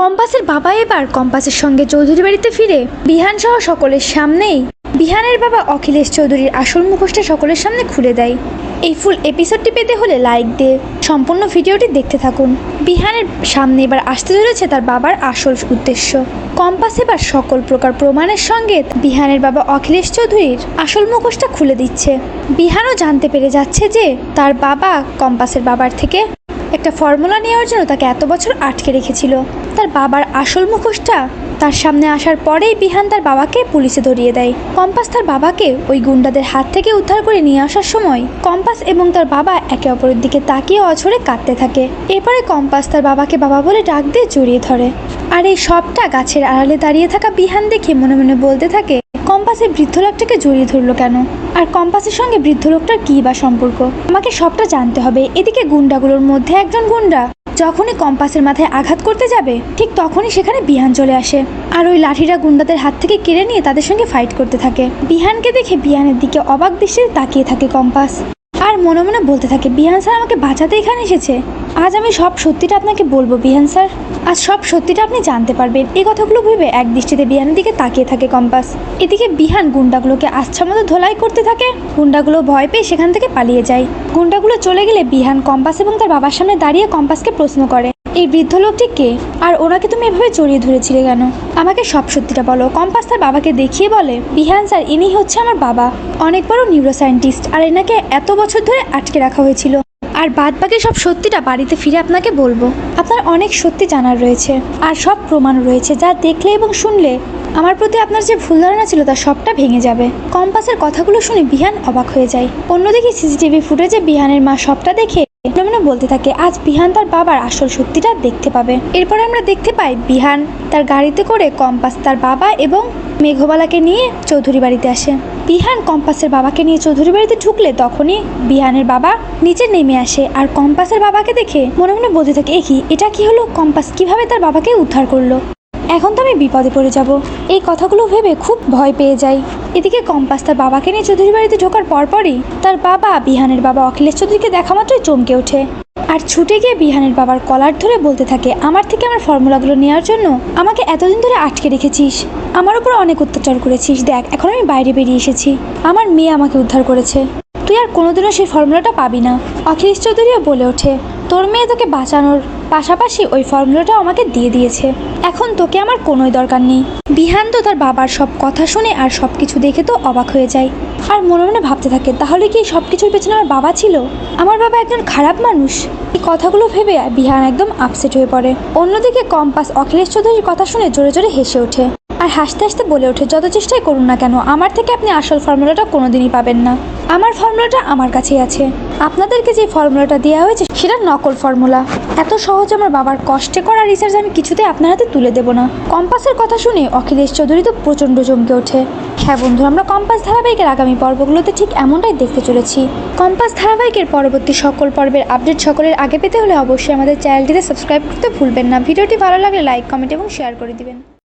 কম্পাসের বাবা এবার কম্পাসের সঙ্গে চৌধুরী বাড়িতে ফিরে বিহান সহ সকলের সামনেই। বিহানের বাবা অখিলেশ চৌধুরীর আসল মুখোশটা সকলের সামনে খুলে দেয়। এই ফুল এপিসোডটি পেতে হলে লাইক দিয়ে সম্পূর্ণ ভিডিওটি দেখতে থাকুন। বিহানের সামনে এবার আসতে চলেছে তার বাবার আসল উদ্দেশ্য। কম্পাস এবার সকল প্রকার প্রমাণের সঙ্গে বিহানের বাবা অখিলেশ চৌধুরীর আসল মুখোশটা খুলে দিচ্ছে। বিহানও জানতে পেরে যাচ্ছে যে তার বাবা কম্পাসের বাবার থেকে একটা ফর্মুলা নেওয়ার জন্য তাকে এত বছর আটকে রেখেছিল। তার বাবার আসল মুখোশটা তার সামনে আসার পরেই বিহান তার বাবাকে পুলিশে ধরিয়ে দেয়। কম্পাস তার বাবাকে ওই গুন্ডাদের হাত থেকে উদ্ধার করে নিয়ে আসার সময় কম্পাস এবং তার বাবা একে অপরের দিকে তাকিয়ে অঝরে কাঁদতে থাকে। এরপরে কম্পাস তার বাবাকে বাবা বলে ডাক দিয়ে জড়িয়ে ধরে। আর এই সবটা গাছের আড়ালে দাঁড়িয়ে থাকা বিহান দেখে মনে মনে বলতে থাকে কম্পাসের বৃদ্ধ লোকটাকে জড়িয়ে ধরলো কেন? আর কম্পাসের সঙ্গে বৃদ্ধ লোকটার কী বা সম্পর্ক? আমাকে সবটা জানতে হবে। এদিকে গুন্ডাগুলোর মধ্যে একজন গুন্ডা। যখনই কম্পাসের মাথায় আঘাত করতে যাবে, ঠিক তখনই সেখানে বিহান চলে আসে। আর ওই লাঠিরা গুন্ডাদের হাত থেকে কেড়ে নিয়ে তাদের সঙ্গে ফাইট করতে থাকে। বিহানকে দেখে বিহানের দিকে অবাক দৃষ্টিতে তাকিয়ে থাকে কম্পাস। আর মনে মনে বলতে থাকে, বিহান স্যার আমাকে বাঁচাতে এখানে এসেছে। আজ আমি সব সত্যিটা আপনাকে বলব, বিহান স্যার। আজ সব সত্যিটা আপনি জানতে পারবেন। এই কথাগুলো ভেবে এক দৃষ্টিতে বিহানের দিকে তাকিয়ে থাকে কম্পাস। এদিকে বিহান গুন্ডাগুলোকে আচ্ছা মতো ধোলাই করতে থাকে। গুন্ডাগুলো ভয় পেয়ে সেখান থেকে পালিয়ে যায়। গুন্ডাগুলো চলে গেলে বিহান কম্পাস এবং তার বাবার সামনে দাঁড়িয়ে কম্পাসকে প্রশ্ন করে। এই বৃদ্ধ লোকটি কে? আর ওনাকে তুমি এভাবে জড়িয়ে ধরেছিলে কেন? আমাকে সব সত্যিটা বলো। কম্পাস তার বাবাকে দেখিয়ে বলে, বিহান স্যার, ইনি হচ্ছে আমার বাবা। অনেক বড় নিউরো সায়েন্টিস্ট আর এনাকে এত বছর ধরে আটকে রাখা হয়েছিল। আর বাদ বাকি সব সত্যিটা বাড়িতে ফিরে আপনাকে বলব। আপনার অনেক সত্যি জানার রয়েছে, আর সব প্রমাণ রয়েছে, যা দেখলে এবং শুনলে আমার প্রতি আপনার যে ভুল ধারণা ছিল তা সবটা ভেঙে যাবে। কম্পাসের কথাগুলো শুনে বিহান অবাক হয়ে যায়। অন্যদিকে সিসিটিভি ফুটেজে বিহানের মা সবটা দেখে মনে বলতে থাকে, আজ বিহান তার বাবার আসল সত্যিটা দেখতে পাবে। এরপর আমরা দেখতে পাই বিহান তার গাড়িতে করে কম্পাস তার বাবা এবং মেঘবালাকে নিয়ে চৌধুরী বাড়িতে আসে। বিহান কম্পাসের বাবাকে নিয়ে চৌধুরী বাড়িতে ঢুকলে তখনই বিহানের বাবা নিচে নেমে আসে আর কম্পাসের বাবাকে দেখে মনে মনে বলতে থাকে, এ কি? এটা কি হলো? কম্পাস কীভাবে তার বাবাকে উদ্ধার করল? এখন তো আমি বিপদে পড়ে যাব। এই কথাগুলো ভেবে খুব ভয় পেয়ে যাই। এদিকে কম্পাস তার বাবাকে নিয়ে চৌধুরী বাড়িতে ঢোকার পরপরই তার বাবা বিহানের বাবা অখিলেশ চৌধুরীকে দেখা মাত্রই চমকে ওঠে। আর ছুটে গিয়ে বিহানের বাবার কলার ধরে বলতে থাকে, আমার থেকে আমার ফর্মুলাগুলো নেওয়ার জন্য আমাকে এতদিন ধরে আটকে রেখেছিস। আমার উপর অনেক অত্যাচার করেছিস। দেখ, এখন আমি বাইরে বেরিয়ে এসেছি। আমার মেয়ে আমাকে উদ্ধার করেছে। তুই আর কোনোদিনও সেই ফর্মুলাটা পাবি না। অখিলেশ চৌধুরীও বলে ওঠে, তোর মেয়ে তোকে বাঁচানোর পাশাপাশি ওই ফর্মুলাটাও আমাকে দিয়ে দিয়েছে। এখন তোকে আমার কোনোই দরকার নেই। বিহান তো তার বাবার সব কথা শুনে আর সব কিছু দেখে তো অবাক হয়ে যায়। আর মনে মনে ভাবতে থাকে, তাহলে কি সব কিছুর পেছনে আমার বাবা ছিল? আমার বাবা একজন খারাপ মানুষ। এই কথাগুলো ভেবে বিহান একদম আপসেট হয়ে পড়ে। অন্যদিকে কম্পাস অখিলেশ চৌধুরীর কথা শুনে জোরে জোরে হেসে ওঠে। আর হাসতে হাসতে বলে ওঠে, যত চেষ্টাই করুন না কেন, আমার থেকে আপনি আসল ফর্মুলাটা কোনোদিনই পাবেন না। আমার ফর্মুলাটা আমার কাছেই আছে। আপনাদেরকে যে ফর্মুলাটা দেওয়া হয়েছে, সেটা নকল ফর্মুলা। এত সহজ আমার বাবার কষ্টে করা রিসার্চ আমি কিছুতেই আপনার হাতে তুলে দেবো না। কম্পাসের কথা শুনে অখিলেশ চৌধুরী তো প্রচণ্ড চমকে ওঠে। হ্যাঁ বন্ধু, আমরা কম্পাস ধারাবাহিকের আগামী পর্বগুলোতে ঠিক এমনটাই দেখতে চলেছি। কম্পাস ধারাবাহিকের পরবর্তী সকল পর্বের আপডেট সকলের আগে পেতে হলে অবশ্যই আমাদের চ্যানেলটিতে সাবস্ক্রাইব করতে ভুলবেন না। ভিডিওটি ভালো লাগলে লাইক কমেন্ট এবং শেয়ার করে দিবেন।